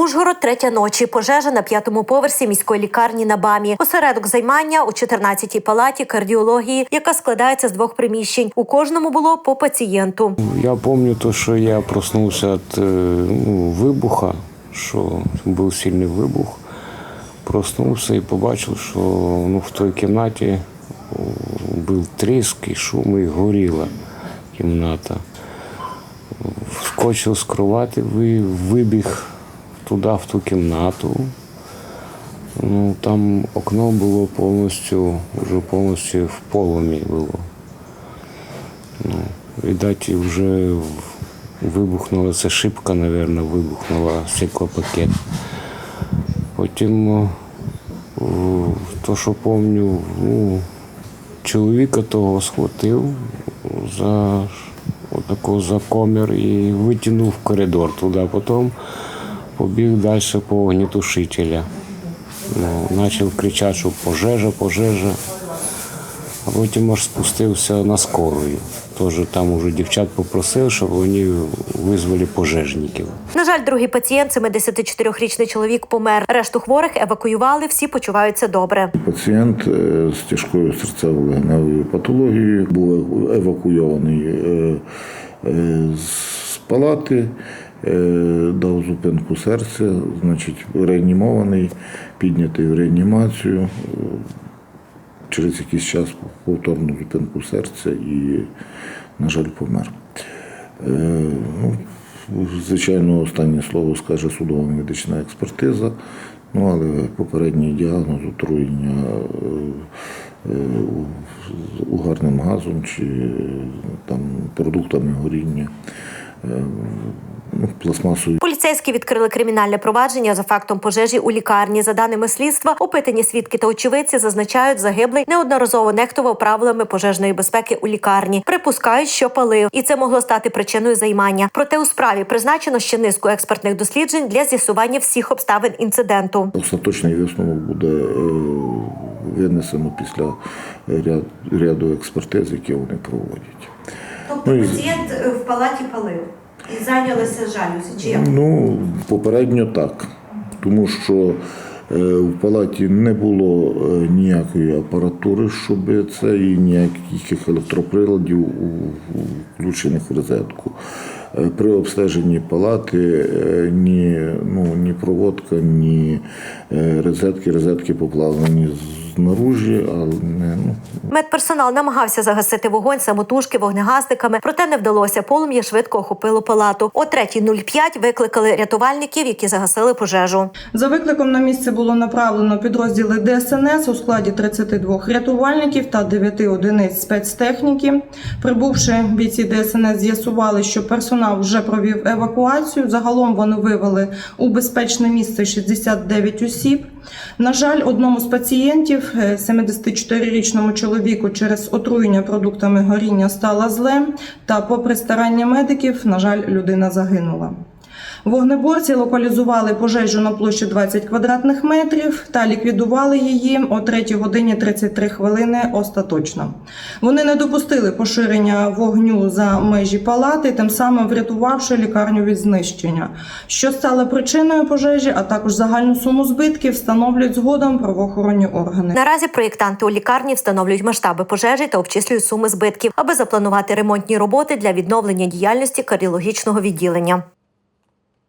Ужгород, третя ночі. Пожежа на п'ятому поверсі міської лікарні на БАМі. Осередок займання у 14-й палаті кардіології, яка складається з двох приміщень. У кожному було по пацієнту. Я то, що я проснувся від е, ну, вибуха, що був сильний вибух. Проснувся і побачив, що ну, в той кімнаті був тріск і шум, і горіла кімната. Вскочив з кровати, вибіг туди, в ту кімнату. Ну, там окно було повністю, вже повністю в полумі було. Видать, вже вибухнула ця шибка, мабуть, вибухнула стеклопакет. Потім, то, що пам'ятаю, ну, чоловіка того схватив за за комір і витягнув в коридор туди. Потім побіг далі по огнетушителя. Ну, почав кричати, що пожежа, пожежа. А потім аж спустився на скорую. Тож там уже дівчат попросив, щоб вони визвали пожежників. На жаль, другий пацієнт, 74-річний чоловік, помер. Решту хворих евакуювали, всі почуваються добре. Пацієнт е, з тяжкою серцево-легеневою патологією був евакуйований е, е, з палати, дав зупинку серця, значить, реанімований, піднятий в реанімацію. Е, Через якийсь час повторну зупинку серця і, на жаль, помер. Е, ну, звичайно, останнє слово скаже судова медична експертиза, ну, але попередній діагноз отруєння е, е, угарним газом чи е, там, продуктами горіння, е, пластмасою. Поліцейські відкрили кримінальне провадження за фактом пожежі у лікарні. За даними слідства, опитані свідки та очевидці зазначають, загиблий неодноразово нехтував правилами пожежної безпеки у лікарні. Припускають, що палив, і це могло стати причиною займання. Проте у справі призначено ще низку експертних досліджень для з'ясування всіх обставин інциденту. Остаточний висновок буде е, винесено після ряду експертиз, які вони проводять. Ну, пацієнт е, в палаті палив і зайнялися жалюзі. Чи як? Ну, попередньо так. Тому що е, в палаті не було е, ніякої апаратури, щоб це і ніяких електроприладів включених в розетку. При обстеженні палати ні, ну, ні проводка, ні розетки, розетки поплавлені знаружі, але не, ну, Медперсонал намагався загасити вогонь самотужки вогнегасниками, проте не вдалося. Полум'я швидко охопило палату. О 3.05 викликали рятувальників, які загасили пожежу. За викликом на місце було направлено підрозділи ДСНС у складі 32 рятувальників та 9 одиниць спецтехніки. Прибувши бійці ДСНС, з'ясували, що персонал вже провів евакуацію. Загалом вони вивели у безпечне місце 69 осіб. На жаль, одному з пацієнтів, е, 74-річному чоловіку, через отруєння продуктами горіння стало зле. Та, попри старання медиків, на жаль, людина загинула. Вогнеборці локалізували пожежу на площі 20 квадратних метрів та ліквідували її о 3 годині 33 хвилини остаточно. Вони не допустили поширення вогню за межі палати, тим самим врятувавши лікарню від знищення. Що стало причиною пожежі, а також загальну суму збитків, встановлюють згодом правоохоронні органи. Наразі проєктанти у лікарні встановлюють масштаби пожежі та обчислюють суми збитків, аби запланувати ремонтні роботи для відновлення діяльності кардіологічного відділення.